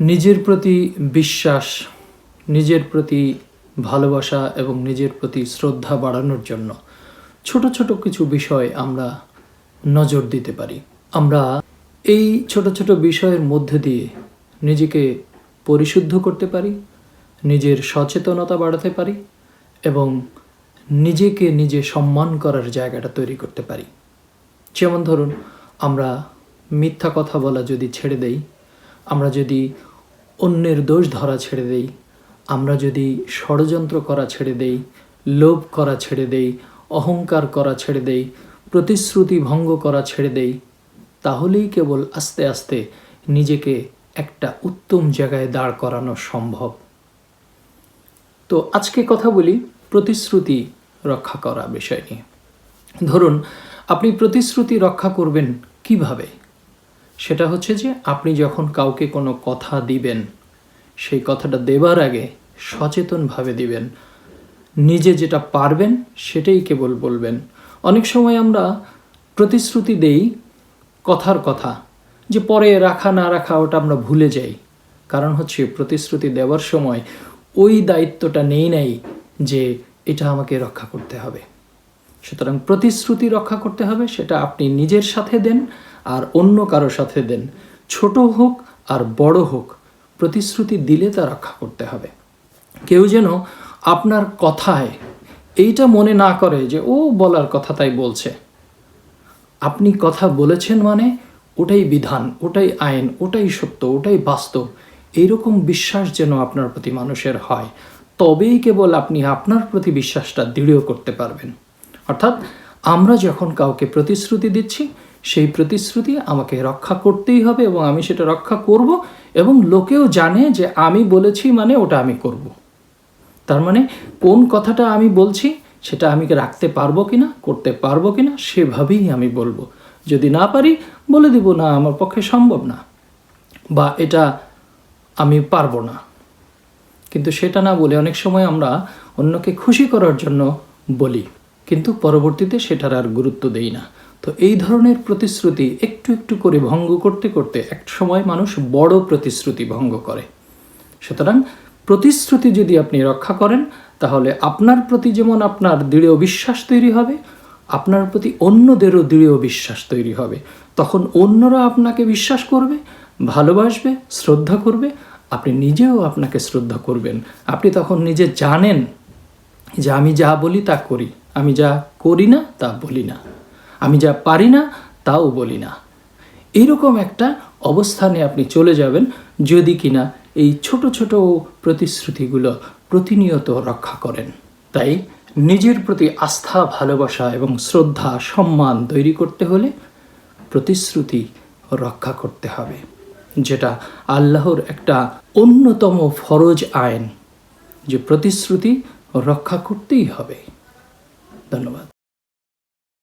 নিজের প্রতি বিশ্বাস, নিজের প্রতি ভালোবাসা এবং নিজের প্রতি শ্রদ্ধা বাড়ানোর জন্য ছোট ছোট কিছু বিষয় আমরা নজর দিতে পারি। আমরা এই ছোট ছোট বিষয়ের মধ্যে দিয়ে নিজেকে পরিশুদ্ধ করতে পারি, নিজের সচেতনতা বাড়াতে পারি এবং নিজেকে নিজে সম্মান করার জায়গাটা তৈরি করতে পারি। যেমন ধরুন, আমরা মিথ্যা কথা বলা যদি ছেড়ে দেই, আমরা যদি অন্যের দোষ ধরা ছেড়ে দেই। আমরা যদি ষড়যন্ত্র করা ছেড়ে দেই, লোভ করা ছেড়ে দেই, অহংকার করা ছেড়ে দেই, প্রতিশ্রুতি ভঙ্গ করা ছেড়ে দেই, তাহলেই কেবল আস্তে আস্তে নিজেকে একটা উত্তম জায়গায় দাঁড় করানো সম্ভব। তো আজকে কথা বলি প্রতিশ্রুতি রক্ষা করা বিষয় নিয়ে। ধরুন, আপনি প্রতিশ্রুতি রক্ষা করবেন কীভাবে? সেটা হচ্ছে যে আপনি যখন কাউকে কোনো কথা দিবেন, সেই কথাটা দেবার আগে সচেতনভাবে দিবেন। নিজে যেটা পারবেন সেটাই কেবল বলবেন। অনেক সময় আমরা প্রতিশ্রুতি দেই কথার কথা, যে পরে রাখা না রাখা ওটা আমরা ভুলে যাই। কারণ হচ্ছে প্রতিশ্রুতি দেওয়ার সময় ওই দায়িত্বটা নেই নাই যে এটা আমাকে রক্ষা করতে হবে। সুতরাং প্রতিশ্রুতি রক্ষা করতে হবে, সেটা আপনি নিজের সাথে দেন আর অন্য কারও সাথে দেন। ছোট হোক আর বড় হোক, প্রতিশ্রুতি দিলে তা রক্ষা করতে হবে। কেউ যেন আপনার কথায় এইটা মনে না করে যে, ও বলার কথা তাই বলছে। আপনি কথা বলেছেন মানে ওটাই বিধান, ওটাই আইন, ওটাই সত্য, ওটাই বাস্তব। এইরকম বিশ্বাস যেন আপনার প্রতি মানুষের হয়, তবেই কেবল আপনি আপনার প্রতি বিশ্বাসটা দৃঢ় করতে পারবেন। অর্থাৎ আমরা যখন কাউকে প্রতিশ্রুতি দিচ্ছি সেই প্রতিশ্রুতি আমাকে রক্ষা করতেই হবে এবং আমি সেটা রক্ষা করব এবং লোকেও জানে যে আমি বলেছি মানে ওটা আমি করব। তার মানে কোন কথাটা আমি বলছি সেটা আমি রাখতে পারব কিনা, করতে পারব কিনা সেভাবেই আমি বলব। যদি না পারি বলে দিব, না, আমার পক্ষে সম্ভব না বা এটা আমি পারব না। কিন্তু সেটা না বলে অনেক সময় আমরা অন্যকে খুশি করার জন্য বলি, কিন্তু পরবর্তীতে সেটার আর গুরুত্ব দেই না। তো এই ধরনের প্রতিশ্রুতি একটু একটু করে ভঙ্গ করতে করতে এক সময় মানুষ বড় প্রতিশ্রুতি ভঙ্গ করে। সুতরাং প্রতিশ্রুতি যদি আপনি রক্ষা করেন, তাহলে আপনার প্রতি যেমন আপনার দৃঢ় বিশ্বাস তৈরি হবে, আপনার প্রতি অন্যদেরও দৃঢ় বিশ্বাস তৈরি হবে। তখন অন্যরা আপনাকে বিশ্বাস করবে, ভালোবাসবে, শ্রদ্ধা করবে, আপনি নিজেও আপনাকে শ্রদ্ধা করবেন। আপনি তখন নিজে জানেন যে আমি যা বলি তা করি, আমি যা করি না তা বলি না। আমি যা পারি না, তাও বলি না। এরকম একটা অবস্থানে আপনি চলে যাবেন যদি কিনা এই ছোট ছোট প্রতিশ্রুতিগুলো প্রতিনিয়ত রক্ষা করেন। তাই নিজের প্রতি আস্থা, ভালোবাসা এবং শ্রদ্ধা, সম্মান তৈরি করতে হলে প্রতিশ্রুতি রক্ষা করতে হবে, যেটা আল্লাহর একটা অন্যতম ফরজ আইন, যে প্রতিশ্রুতি রক্ষা করতেই হবে। ধন্যবাদ।